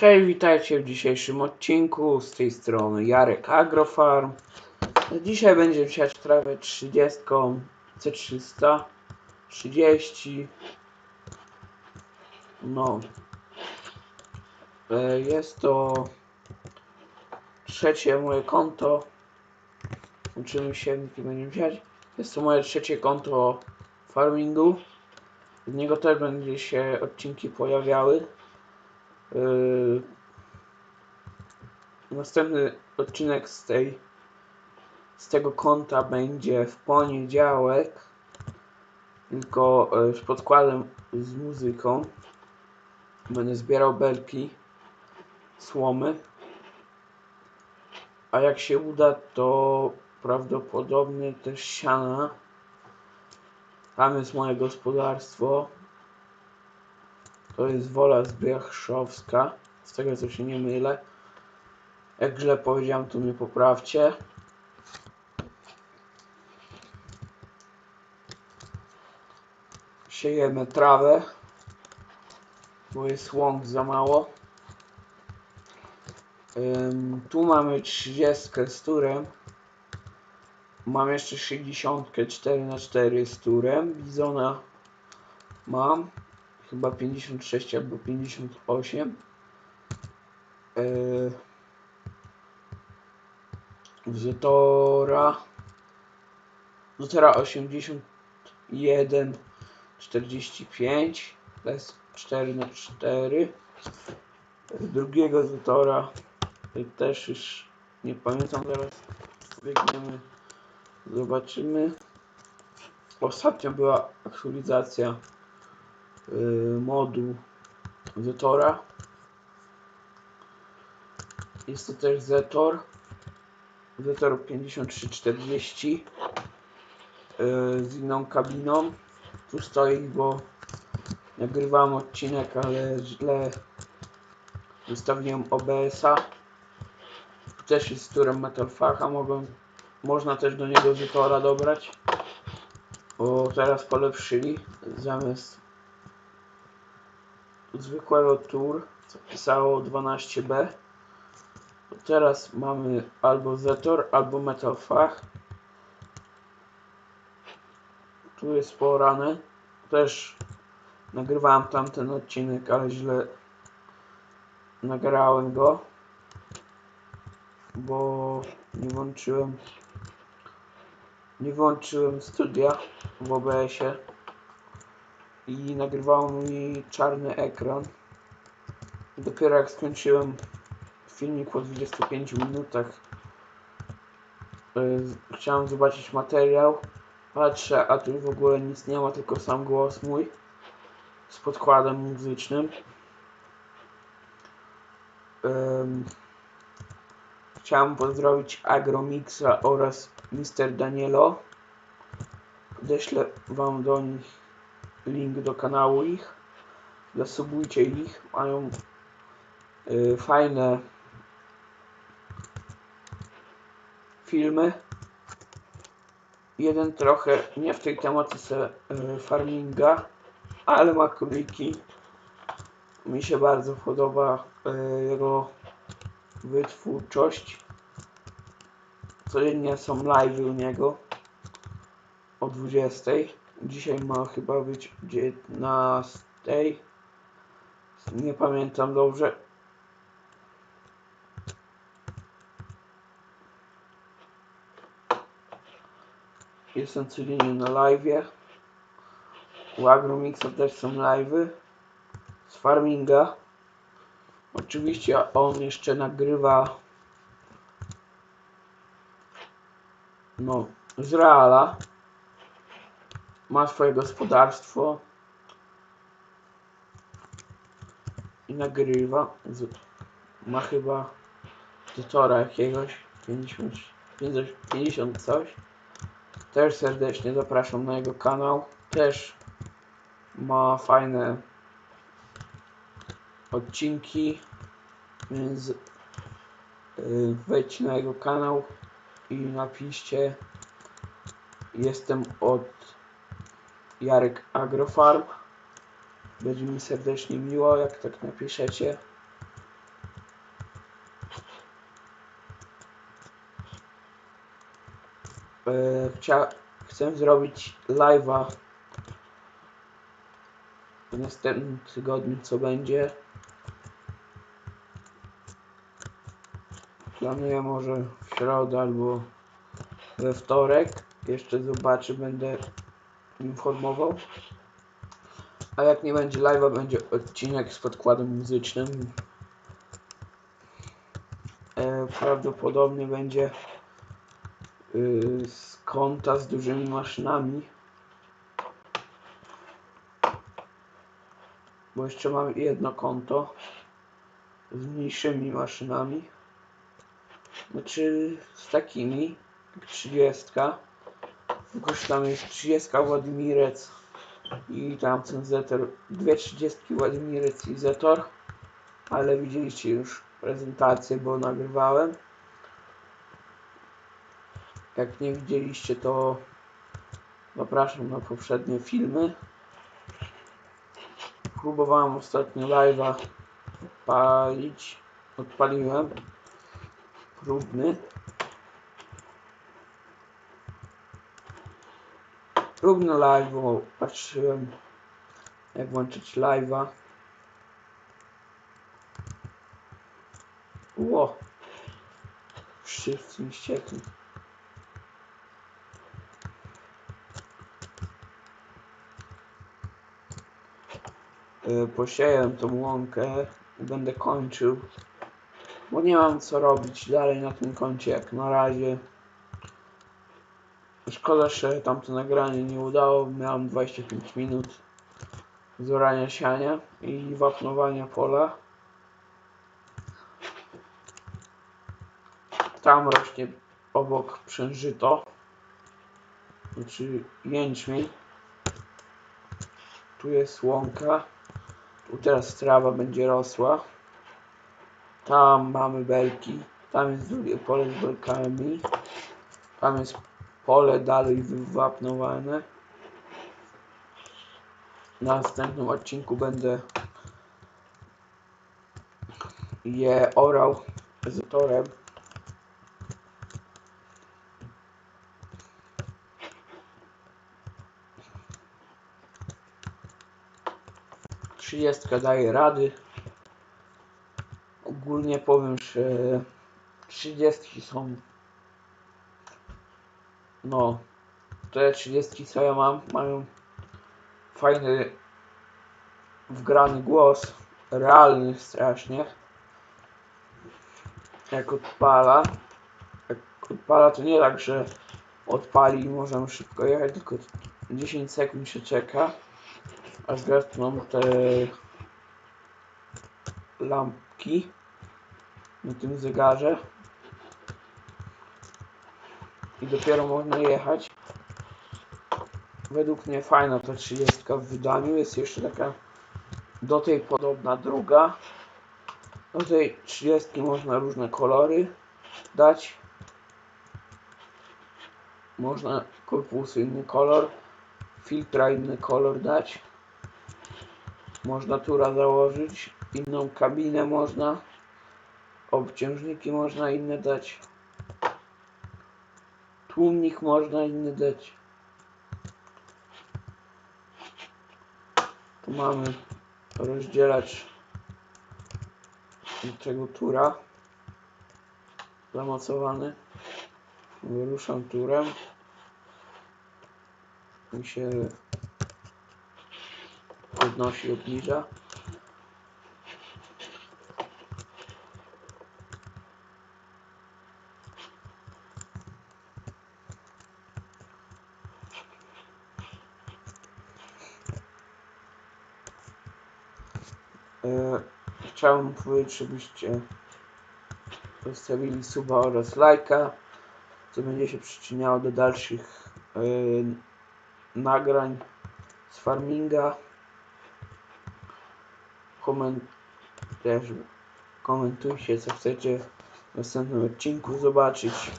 Cześć, witajcie w dzisiejszym odcinku. Z tej strony Jarek Agrofarm. Dzisiaj będziemy siać trawę 30 C300 30 No E, Jest to trzecie moje konto. Uczymy się, jakie będziemy siać. Jest to moje trzecie konto farmingu. Z niego też będzie się odcinki pojawiały. Yy, następny odcinek z tej z tego konta będzie w poniedziałek tylko yy, z podkładem z muzyką. Będę zbierał belki słomy. A jak się uda to prawdopodobnie też siana. Tam jest moje gospodarstwo to jest Wola Zbiechrzowska, z tego co się nie mylę. Jak źle powiedziałem, to mnie poprawcie. Siejemy trawę, bo jest łąk za mało. Tu mamy 30 z turem. Mam jeszcze 60 4 na 4 z turem. Bizona mam chyba 56 albo 58 yy, Zetora Zetora 81 45 to jest 4 na 4 drugiego Zetora też już nie pamiętam zaraz biegniemy. Zobaczymy. Ostatnio była aktualizacja yy, moduł Zetora. Jest to też Zetor. Zetor 5340 yy, z inną kabiną. Tu stoi, bo nagrywałem odcinek, ale źle wystawiłem OBS-a. Też jest z turem Metal Facha. Mogą, można też do niego Zetora dobrać. Bo teraz polepszyli zamiast zwykłego tour, co pisało 12B. To teraz mamy albo Zetor, albo Metal Fach. Tu jest porane. Też nagrywałem tamten odcinek, ale źle nagrałem go. Bo nie włączyłem nie włączyłem studia w OBS-ie i nagrywało mi czarny ekran. Dopiero jak skończyłem filmik po 25 minutach yy, chciałem zobaczyć materiał. Patrzę, a tu w ogóle nic nie ma, tylko sam głos mój z podkładem muzycznym. Yy, chciałem pozdrowić Agromixa oraz Mr. Danielo. Podeślę wam do nich link do kanału ich. Zasubujcie ich. Mają y, fajne filmy. Jeden trochę nie w tej tematyce y, farminga, ale ma króliki. Mi się bardzo podoba y, jego wytwórczość. Codziennie są live u niego o 20. Dzisiaj ma chyba być 19. Nie pamiętam dobrze. Jestem codziennie na live. U Agromixa też są live'y. Z farminga. Oczywiście on jeszcze nagrywa no, z Reala ma swoje gospodarstwo i nagrywa. Ma chyba tutora jakiegoś 50, 50, 50 coś. Też serdecznie zapraszam na jego kanał. Też ma fajne odcinki, więc yy, wejdźcie na jego kanał i napiszcie jestem od Jarek Agrofarm. Będzie mi serdecznie miło, jak tak napiszecie. E, Chcia chcę zrobić live'a w następnym tygodniu, co będzie. Planuję może w środę albo we wtorek. Jeszcze zobaczę, będę informował. A jak nie będzie live'a, będzie odcinek z podkładem muzycznym. E, prawdopodobnie będzie y, z konta z dużymi maszynami. Bo jeszcze mam jedno konto z mniejszymi maszynami. Znaczy z takimi jak 30. Że tam jest 30 Władimirec i tam ten Zetor, dwie 30 Władimirec i Zetor. Ale widzieliście już prezentację, bo nagrywałem. Jak nie widzieliście, to zapraszam na poprzednie filmy. Próbowałem ostatnio live'a palić. Odpaliłem. Próbny. Próbny live, bo patrzyłem jak włączyć live'a. Ło! Wszyscy mi ściekli. Y, Posieję tą łąkę i będę kończył. Bo nie mam co robić dalej na tym koncie jak na razie. Szkoda, że tamto nagranie nie udało. Miałem 25 minut zorania siania i wapnowania pola. Tam rośnie obok przężyto. Znaczy jęczmień. Tu jest łąka. Tu teraz trawa będzie rosła. Tam mamy belki. Tam jest drugie pole z belkami. Tam jest pole dalej wywapnowane. Na następnym odcinku będę je orał z torem. Trzydziestka daje rady. Ogólnie powiem, że trzydziestki są no te trzydziestki co ja mam mają fajny wgrany głos realny strasznie. Jak odpala jak odpala to nie tak, że odpali i możemy szybko jechać tylko 10 sekund się czeka aż zgasną te lampki na tym zegarze i dopiero można jechać. Według mnie fajna ta 30 w wydaniu. Jest jeszcze taka do tej podobna druga. Do tej 30 można różne kolory dać. Można korpusu inny kolor, filtra inny kolor dać. Można tura założyć, inną kabinę można. Obciążniki można inne dać. Tłumnik można inny dać. Tu mamy rozdzielacz tego tura zamocowany. Wyruszam turem i się podnosi, obniża. E, Chciałem powiedzieć, żebyście zostawili suba oraz lajka, co będzie się przyczyniało do dalszych e, nagrań z farminga. Koment też komentujcie, co chcecie w następnym odcinku zobaczyć.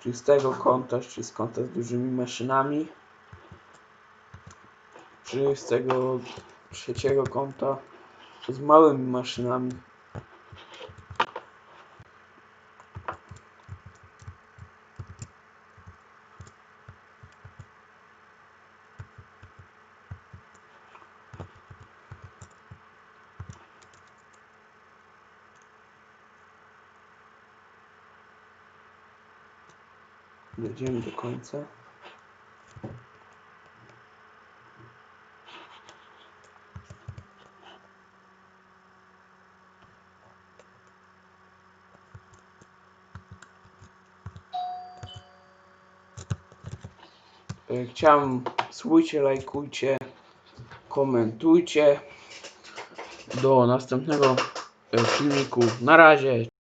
Czy z tego konta, czy z konta z dużymi maszynami. Czy z tego trzeciego kąta z małymi maszynami. Dojdziemy do końca. Chciałem, słuchajcie, lajkujcie, komentujcie. Do następnego e, filmiku. Na razie.